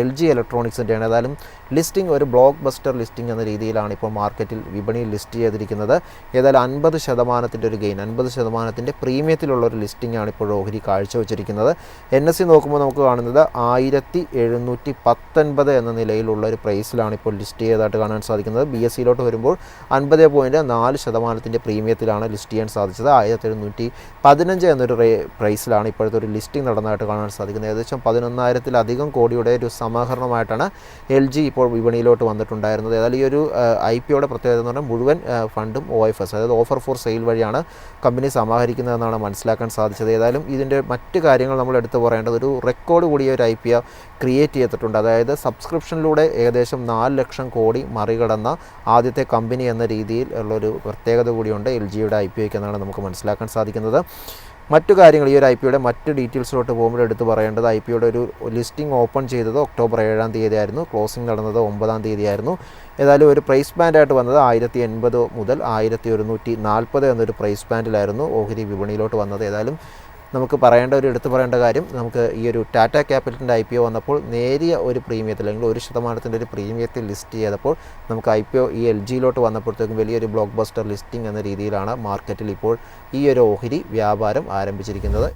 L G ഇലക്ട്രോണിക്സിന്റെയാണ്. ഏതായാലും listing ഒരു block buster listing എന്ന രീതിയിലാണ് ഇപ്പോൾ മാർക്കറ്റിൽ വിപണിയിൽ ലിസ്റ്റ് ചെയ്തിരിക്കുന്നത്. ഏതായാലും അൻപത് ശതമാനത്തിന്റെ ഒരു ഗെയിൻ അൻപത് ശതമാനത്തിന്റെ പ്രീമിയത്തിലുള്ള ഒരു ലിസ്റ്റിംഗ് ആണ് ഇപ്പോൾ ഓഹരി കാഴ്ചവെച്ചിരിക്കുന്നത്. എൻ എസ് സി നോക്കുമ്പോൾ നമുക്ക് കാണുന്നത് ആയിരത്തി എഴുന്നൂറ്റി പത്തൊൻപത് എന്ന നിലയിലുള്ള ഒരു പ്രൈസിലാണ് ഇപ്പോൾ ലിസ്റ്റ് ചെയ്തതായിട്ട് കാണാൻ സാധിക്കുന്നത്. ബി എസ് സിയിലോട്ട് വരുമ്പോൾ അൻപത് പോയിന്റ് നാല് ശതമാനത്തിന്റെ പ്രീമിയത്തിലാണ് ലിസ്റ്റ് ചെയ്യാൻ സാധിച്ചത്. ആയിരത്തി എഴുന്നൂറ്റി പതിനഞ്ച് എന്നൊരു പ്രൈസിലാണ് ഇപ്പോഴത്തെ ഒരു ലിസ്റ്റിംഗ് നടന്നതായിട്ട് കാണാൻ സാധിക്കുന്നത്. ഏകദേശം പതിനൊന്നായിരത്തിലധികം കോടിയുടെ ഒരു സമാഹരണമായിട്ടാണ് എൽ ജി ഇപ്പോൾ വിപണിയിലോട്ട് വന്നിട്ടുണ്ടായിരുന്നത്. ഏതായാലും ഈ ഒരു ഐ പി ഒയുടെ പ്രത്യേകത എന്ന് പറഞ്ഞാൽ മുഴുവൻ ഫണ്ടും ഒ എഫ് എസ് അതായത് ഓഫർ ഫോർ സെയിൽ വഴിയാണ് കമ്പനി സമാഹരിക്കുന്നതെന്നാണ് മനസ്സിലാക്കാൻ സാധിച്ചത്. ഏതായാലും ഇതിന്റെ മറ്റ് കാര്യങ്ങൾ നമ്മൾ എടുത്തു പറയേണ്ടത് ഒരു റെക്കോർഡ് കൂടിയ ഒരു ഐ പി ഒ ക്രിയേറ്റ് ചെയ്തിട്ടുണ്ട്. അതായത് സബ്സ്ക്രിപ്ഷനിലൂടെ ഏകദേശം നാല് ലക്ഷം കോടി മറികടന്ന ആദ്യത്തെ കമ്പനി എന്ന രീതിയിൽ ഉള്ളൊരു പ്രത്യേകത കൂടിയുണ്ട് എൽ ജിയുടെ ഐ പി ഒക്കെ എന്നാണ് നമുക്ക് മനസ്സിലാക്കാൻ സാധിക്കുന്നത്. മറ്റു കാര്യങ്ങൾ ഈ ഒരു ഐ പിയുടെ മറ്റ് ഡീറ്റെയിൽസിലോട്ട് പോകുമ്പോൾ എടുത്ത് പറയേണ്ടത് ഐ പിയുടെ ഒരു ലിസ്റ്റിംഗ് ഓപ്പൺ ചെയ്തത് ഒക്ടോബർ ഏഴാം തീയതി ആയിരുന്നു ക്ലോസിംഗ് നടന്നത് ഒമ്പതാം തീയതി ആയിരുന്നു ഏതായാലും ഒരു പ്രൈസ് ബാൻഡായിട്ട് വന്നത് ആയിരത്തി എൺപത് മുതൽ ആയിരത്തി ഒരുന്നൂറ്റി നാൽപ്പത് എന്നൊരു പ്രൈസ് ബാൻഡിലായിരുന്നു ഓഹരി വിപണിയിലോട്ട് വന്നത്. ഏതായാലും നമുക്ക് പറയേണ്ട ഒരു എടുത്തു പറയേണ്ട കാര്യം നമുക്ക് ഈ ഒരു ടാറ്റ ക്യാപിറ്റലിന്റെ ഐ പി ഒ വന്നപ്പോൾ നേരിയ ഒരു പ്രീമിയത്തിൽ അല്ലെങ്കിൽ ഒരു ശതമാനത്തിന്റെ ഒരു പ്രീമിയത്തിൽ ലിസ്റ്റ് ചെയ്തപ്പോൾ നമുക്ക് ഐ പി ഒ ഈ എൽ ജിയിലോട്ട് വന്നപ്പോഴത്തേക്കും വലിയൊരു ബ്ലോക്ക് ബസ്റ്റർ ലിസ്റ്റിംഗ് എന്ന രീതിയിലാണ് മാർക്കറ്റിൽ ഇപ്പോൾ ഈ ഒരു ഓഹരി വ്യാപാരം ആരംഭിച്ചിരിക്കുന്നത്.